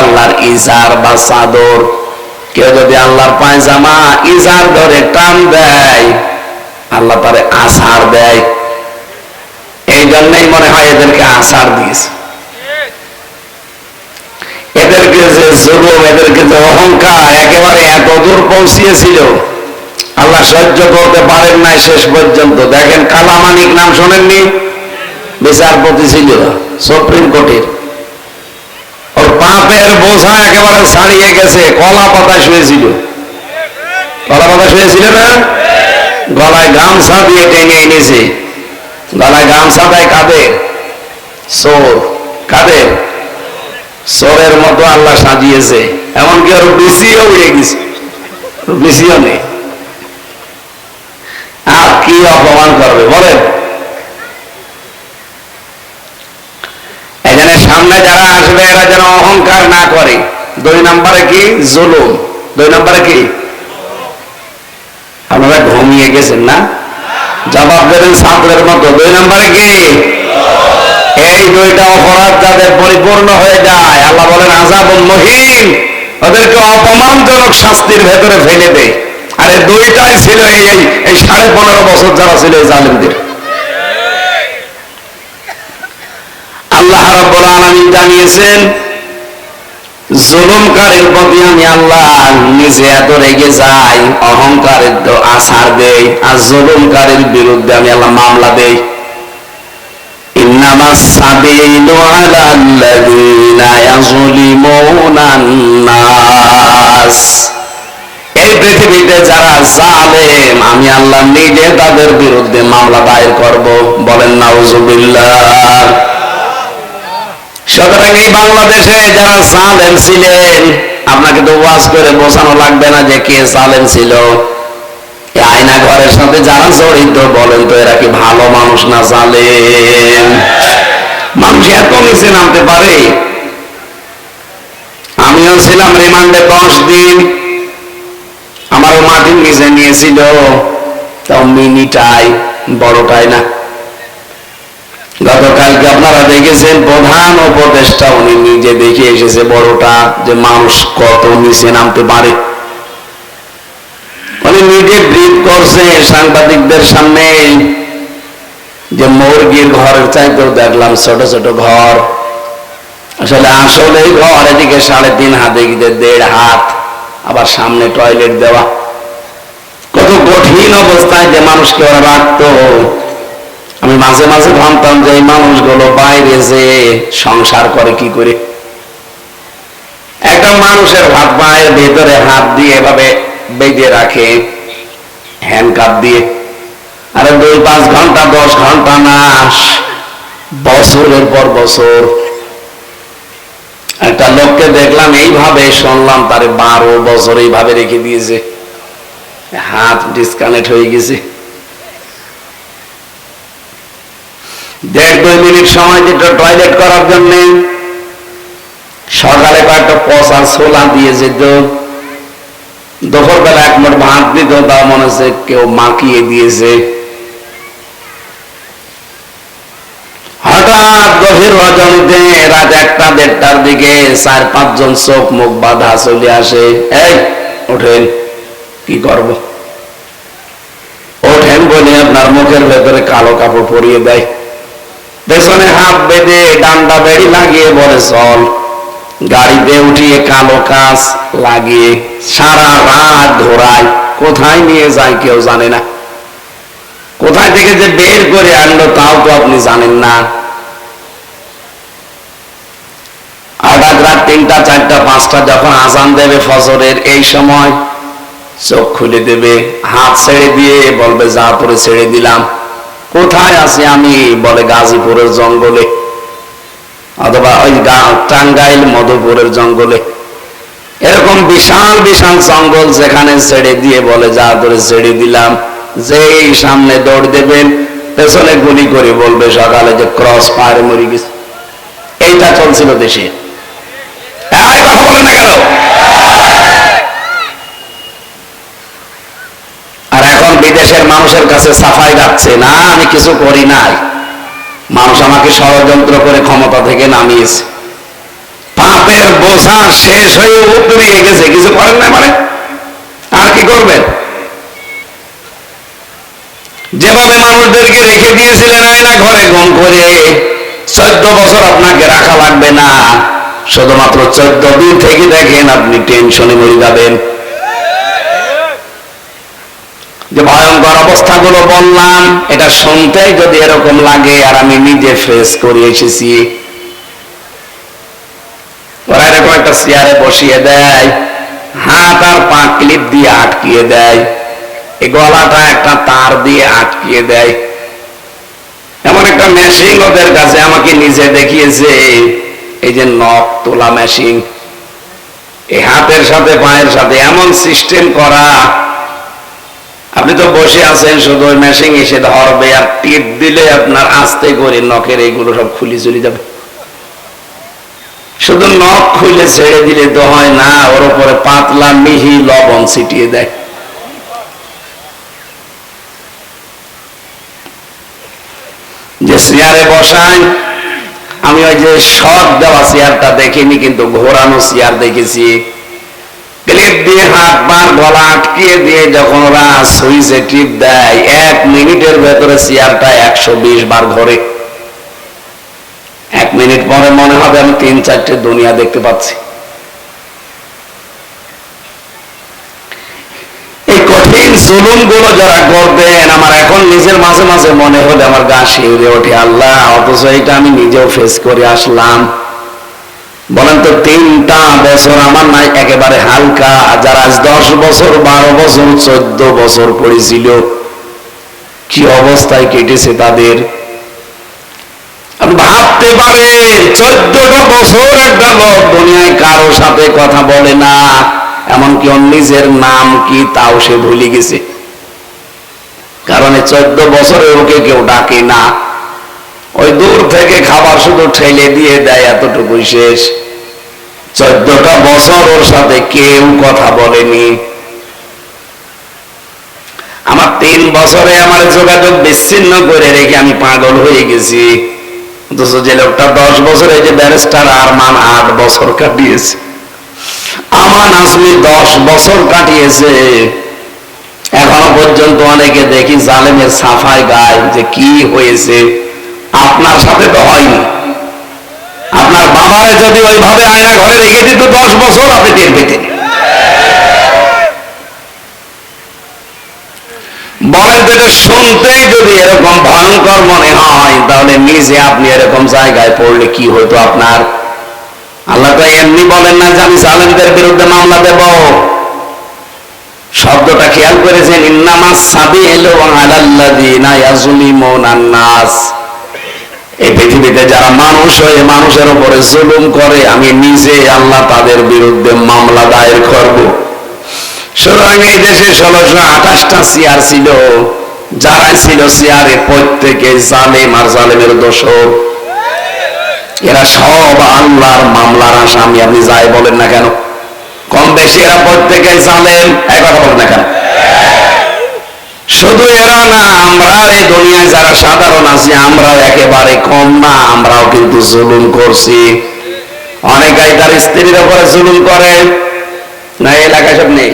আল্লাহর ইজার বা চাদর। কেউ যদি আল্লাহর পায়জামা ইজার ধরে টান দেয়, আল্লাহ তারে আসার দেয়। এই জন্যই মনে হয় এদেরকে আসার দিয়েছে। এদেরকে যে জুলুম, এদেরকে যে অহংকার একেবারে এত দূর পৌঁছিয়েছিল, আল্লাহ সহ্য করতে পারেন নাই শেষ পর্যন্ত। দেখেন কালামানিক নাম শোনেননি? বিচারপতি ছিল সুপ্রিম কোর্টের। পাপের বোঝা একেবারে ছাড়িয়ে গেছে, কলা পাতা শুয়েছিল কলা পাতা শুয়েছিল না? গলায় গামছা দিয়ে টেনে এনেছে। গলায় গামছা দেয় কাদের সোর কাদের সোরের মতো আল্লাহ সাজিয়েছে। এমনকি ওর বেশিও উড়ে গেছে। বেশিও নেই। আর কি অপমান করবে, বলেন এখানে সামনে যারা আসবে এরা যেন অহংকার না করে। দুই নম্বরে কি? জুলুম। দুই নম্বরে কি? আপনারা ঘুমিয়ে গেছেন না? জবাব দেবেন ছাত্রের মতো। দুই নম্বরে কি? এই দুইটা অপরাধ যাদের পরিপূর্ণ হয়ে যায়, আল্লাহ বলেন আজাব মহিম ওদেরকে অপমানজনক শাস্তির ভেতরে ফেলে দেয় আরে দুইটাই ছিল এই এই সাড়ে পনেরো বছর যারা ছিল এই জালিমদের আল্লাহ রাব্বুল আলামিন জানিয়েছেন জুলুমকারীর প্রতি আমি আল্লাহ নিজে এত রেগে যাই অহংকারের তো আসার দেই আর জুলুমকারীর বিরুদ্ধে আমি আল্লাহ মামলা দেই إنما السبيل على الذين يظلمون الناس এই পৃথিবীতে যারা জালেম আমি আল্লাহ নিজে তাদের বিরুদ্ধে মামলা দায়ের করব বলেন নাউজুবিল্লাহ সুতরাং এই বাংলাদেশে যারা জালেম ছিলেন, আপনাকে তো ওয়াজ করে বোঝানো লাগবে না যে কে জালেম ছিল। আয়না ঘরের সাথে যারা জড়িত বলেন তো এরা কি ভালো মানুষ না জালেম? মানুষ এত নিচে নামতে পারে। আমিও ছিলাম রিমান্ডে দশ দিন। আমারও মাটির নিচে নিয়েছিল। তাও মিনিটাই বড়টাই না। গতকালকে আপনারা দেখেছেন প্রধান উপদেষ্টা, উনি নিজে দেখে এসেছে বড়টা, যে মানুষ কত নিচে নামতে পারে। উনি নিজে ব্রিফ করছে সাংবাদিকদের সামনে, যে মুরগির ঘরের চাইতেও দেখলাম ছোট ছোট ঘর। আসলে আসলে ঘর, এদিকে সাড়ে তিন হাত, এদিকে দেড় হাত, আবার সামনে টয়লেট দেওয়া। কত কঠিন অবস্থায় যে মানুষকে ওরা রাখতো। আমি মাঝে মাঝে ভাবতাম যে এই মানুষগুলো বাইরে যে সংসার করে কি করে? একটা মানুষের হাত পায়ের ভেতরে হাত দিয়ে এভাবে বেঁধে রাখে হ্যান্ডকাপ দিয়ে। আরে দুই, পাঁচ ঘণ্টা, দশ ঘণ্টা না, বছরের পর বছর। একটা লোককে দেখলাম, এইভাবে শুনলাম, তারে বারো বছর এইভাবে রেখে দিয়েছে। হাত ডিসকানেক্ট হয়ে গেছে। দেড় দুই মিনিট সময় যেটা টয়লেট করার জন্য। সকালে কয়েকটা পচা ছোলা দিয়ে যেত। দুপুর বেলা এক মোট ভাত দিত তা মনে হচ্ছে কেউ মাখিয়ে দিয়েছে। হঠাৎ গভীর রাত একটা দেড়টার দিকে চার পাঁচজন চোখ মুখ বাঁধা চলে আসে। এই, ওঠেন, কি করব? ওঠেন বলে আপনার মুখের ভেতরে কালো কাপড় পরিয়ে দেয়। পেছনে হাত বেঁধে ডান্ডা বেড়ি লাগিয়ে বলে, চল, গাড়িতে উঠিয়ে কালো কাজ লাগিয়ে সারা রাত ঘোরায় কোথায় নিয়ে যায় কেউ জানে না। কোথায় থেকে যে বের করে আনলো তাও তো আপনি জানেন না। হঠাৎ তিনটা, চারটা, পাঁচটা যখন আজান দেবে ফজরের এই সময়, চোখ খুলে দেবে, হাত ছেড়ে দিয়ে বলবে, যা পরে ছেড়ে দিলাম কোথায় আছি আমি? বলে গাজীপুরের জঙ্গলে। অথবা ওই টাঙ্গাইল, মধুপুরের জঙ্গলে। এরকম বিশাল বিশাল জঙ্গল যেখানে ছেড়ে দিয়ে বলে, যা ধরে ছেড়ে দিলাম, যেই সামনে দৌড় দেবেন, পেছনে গুলি করে বলবে, সকালে যে ক্রস ফায়ার মরে গেছে। এইটা চলছিল দেশে। কথা বলেন না কেন আর এখন বিদেশের মানুষের কাছে সাফাই রাখছে না, আমি কিছু করি নাই। মানুষ আমাকে ষড়যন্ত্র করে ক্ষমতা থেকে নামিয়েছে। পাপের বোঝা শেষ হয়ে উতরিয়ে গেছে কিছু করেন না মানে? আর কি করবেন? যেভাবে মানুষদেরকে রেখে দিয়েছিলেন আয়না ঘরে, গম করে, চোদ্দ বছর আপনাকে রাখা লাগবে না। শুধুমাত্র চোদ্দ দিন থেকে দেখেন, আপনি টেনশনে মরে যাবেন। যে ভয়ঙ্কর অবস্থাগুলো বললাম, এটা শুনতেই যদি এরকম লাগে আর আমি নিজে ফেস করে এসেছি। ওরা এরকম একটা চেয়ারে বসিয়ে দেয়, হাত আর পা ক্লিপ দিয়ে আটকিয়ে দেয় গলাটা একটা তার দিয়ে আটকিয়ে দেয়। এমন একটা মেশিন ওদের কাছে আমাকে নিজে দেখিয়েছে, এই যে নখ তোলা মেশিন এই হাতের সাথে, পায়ের সাথে এমন সিস্টেম করা আপনি তো বসে আছেন শুধু ওই মেশিন এসে ধরবে আর টিপ দিলে আপনার আস্তে করে নখের এইগুলো সব খুলে চলে যাবে। শুধু নখ খুলে ছেড়ে দিলে তো হয় না, ওর উপরে পাতলা মিহি লবণ ছিটিয়ে দেয়। যে চেয়ারে বসায়, আমি ওই যে শখ দেওয়া চেয়ারটা দেখিনি, কিন্তু ঘোরানো চেয়ার দেখেছি। ক্লিপ দিয়ে হাত পা গলা আটকিয়ে দিয়ে যখন ওরা সুইচে টিপ দেয়, এক মিনিটের ভেতরে চেয়ারটা একশো বিশ বার ঘরে এক মিনিট পরে মনে হবে আমি তিন চারটে দুনিয়া দেখতে পাচ্ছি। এই কঠিন জুলুমগুলো যারা করবেন, আমার এখন নিজের মাঝে মাঝে মনে হলে আমার গা শিউরে ওঠে। আল্লাহ, অথচ এটা আমি নিজেও ফেস করে আসলাম। বলেন তো তিনটা বছর আমার নাই, একেবারে হালকা। যারা আজ দশ বছর, বারো বছর, চোদ্দ বছর করেছিল কি অবস্থায় কেটেছে তাদের? ভাবতে পারেন, চোদ্দটা বছর একটা লোক দুনিয়ায় কারও সাথে কথা বলে না, এমনকি ওর নিজের নাম কি তাও সে ভুলে গেছে। কারণ চোদ্দ বছরে ওকে কেউ ডাকে না। ওই দূর থেকে খাবার শুধু ঠেলে দিয়ে দেয়, এতটুকুই শেষ। চোদ্দটা বছর ওর সাথে কেউ কথা বলেনি। আমার তিন বছরে আমার যোগাযোগ বিচ্ছিন্ন করে রেখে আমি পাগল হয়ে গেছি। অথচ যে লোকটা দশ বছরে যে ব্যারিস্টার আরমান আট বছর কাটিয়েছে। আমান আজমি দশ বছর কাটিয়েছে। এখনও পর্যন্ত অনেকে দেখি জালেমের সাফাই গায় যে কি হয়েছে। আপনার সাথে তো হয়নি। বাবারে যদি ওইভাবে আয়না ঘরে রেখে দিত দশ বছর, আপনি টের পেতেন। বলেন তো এটা শুনতেই যদি এরকম ভয়ঙ্কর মনে হয়, তাহলে নিজে আপনি এরকম জায়গায় পড়লে কি হতো আপনার? আল্লাহ তো এমনি বলেন না যে আমি জালেমদের বিরুদ্ধে মামলা দেব। শব্দটা খেয়াল করেছেন, ইন্নামাস সাবি এলো আলাল্লাযিনা ইয়াজলিমুনা নাস। এই পৃথিবীতে যারা মানুষ হয়ে মানুষের উপরে জুলুম করে, আমি নিজে আল্লাহ তাদের বিরুদ্ধে মামলা দায়ের করব। সুতরাং এই দেশে ষোলোশো আঠাশটা চেয়ার ছিল। যারা ছিল চেয়ারে প্রত্যেকে জালেম আর জালেমের দোষক এরা সব আল্লাহর মামলার আসামি। আপনি যাই বলেন না কেন? কম বেশি এরা প্রত্যেকে জালেম। এক কথা বলেন না কেন? শুধু এরা না আমরা এই দুনিয়ায় যারা সাধারণ আছি, আমরাও একেবারে কম না, আমরাও কিন্তু জুলুম করছি। অনেকাই তার স্ত্রীর উপরে জুলুম করে। না এলাকায় সব নেই?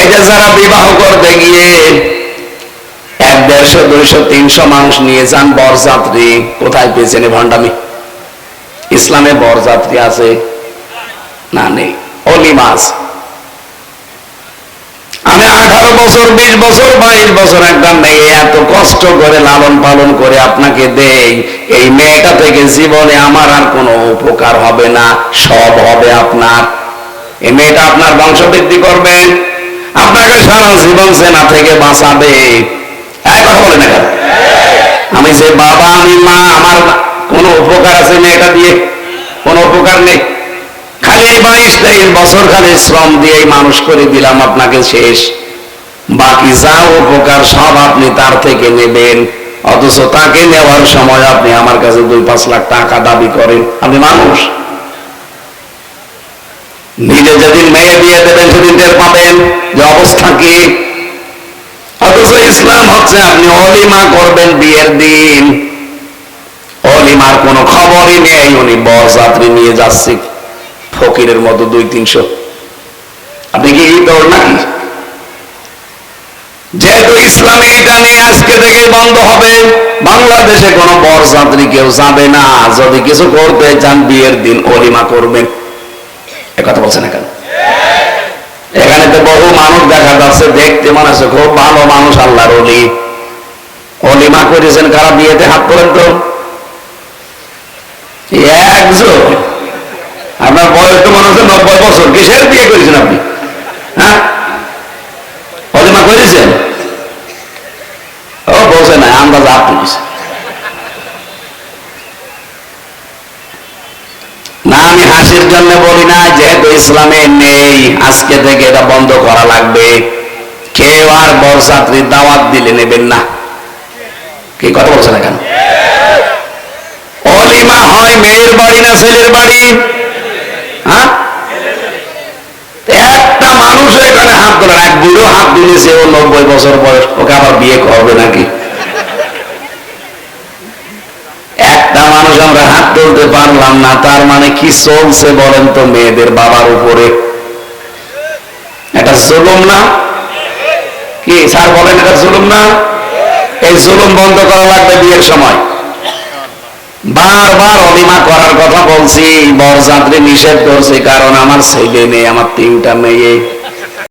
এই যে যারা বিবাহ করতে গিয়ে এক দেড়শো, দুইশো, তিনশো মানুষ নিয়ে যান বরযাত্রী, কোথায় পেয়েছেন ভণ্ডামি? ইসলামে বরযাত্রী আছে? না, নেই। অলিমা আছে আমি আঠারো বছর, বিশ বছর, বাইশ বছর একটা মেয়ে এত কষ্ট করে লালন পালন করে আপনাকে দেই। এই মেয়েটা থেকে জীবনে আমার আর কোনো উপকার হবে না, সব হবে আপনার। এই মেয়েটা আপনার বংশবৃদ্ধি করবে। আপনাকে সারা জীবন সেনা থেকে বাঁচাবে। না আমি যে বাবা, আমি মা, আমার কোনো উপকার আছে মেয়েটা দিয়ে? কোনো উপকার নেই? খালি বাইশ, তেইশ বছর খালি শ্রম দিয়ে মানুষ করে দিলাম আপনাকে শেষ। বাকি যা উপকার সব আপনি তার থেকে নেবেন। অথচ তাকে নেওয়ার সময় আপনি আমার কাছে দুই পাঁচ লাখ টাকা দাবি করেন। আপনি মানুষ। নিজে যেদিন মেয়ে বিয়ে দেবেন, সেদিন টের পাবেন যে অবস্থা কি। অথচ ইসলাম হচ্ছে আপনি অলিমা করবেন বিয়ের দিন। অলিমার কোনো খবরই নেই, উনি বরযাত্রী নিয়ে যাচ্ছে ফকিরের মতো দুই তিনশো। আপনি কি দৌড় নাকি? যেহেতু ইসলামে এটা নিয়ে আজকে থেকে বন্ধ হবে, বাংলাদেশে কোনো বরযাত্রী কেউ যাবে না। যদি কিছু করতে চান, বিয়ের দিন অলিমা করবেন। কথা বলছেন না কেন? এখানে তো বহু মানুষ দেখা যাচ্ছে, দেখতে মনে হচ্ছে খুব ভালো মানুষ আল্লাহর অলি। অলিমা করেছেন কারা বিয়েতে? হাত করেন তো। একজন। আপনার বয়স তো মনে হচ্ছে নব্বই বছর। কিসের বিয়ে করেছেন আপনি? হ্যাঁ অলিমা করেছেন ও বলছে না আন্দাজ না, আমি হাসির জন্য বলি না, যেহেতু ইসলামে নেই, আজকে থেকে এটা বন্ধ করা লাগবে। কেউ আর বরযাত্রীর দাওয়াত দিলে নেবেন না। কি কথা বলছে না কেন অলিমা হয় মেয়ের বাড়ি না ছেলের বাড়ি? হ্যাঁ? একটা মানুষ এখানে হাত তোলার এক বুড়ো হাত তুলেছে, ও নব্বই বছর বয়স, ওকে আবার বিয়ে করবে নাকি একটা মানুষ তুলতে পারলাম না, তার মানে কি চলছে বলেন তো মেয়েদের বাবার উপরে? এটা জুলুম না? কি, স্যার বলেন এটা জুলুম না? এই জুলুম বন্ধ করা লাগবে বিয়ের সময়। বারবার অলিমা করার কথা বলছি, বরযাত্রী নিষেধ করছি, কারণ আমার ছেলে নেই আমার তিনটা মেয়ে।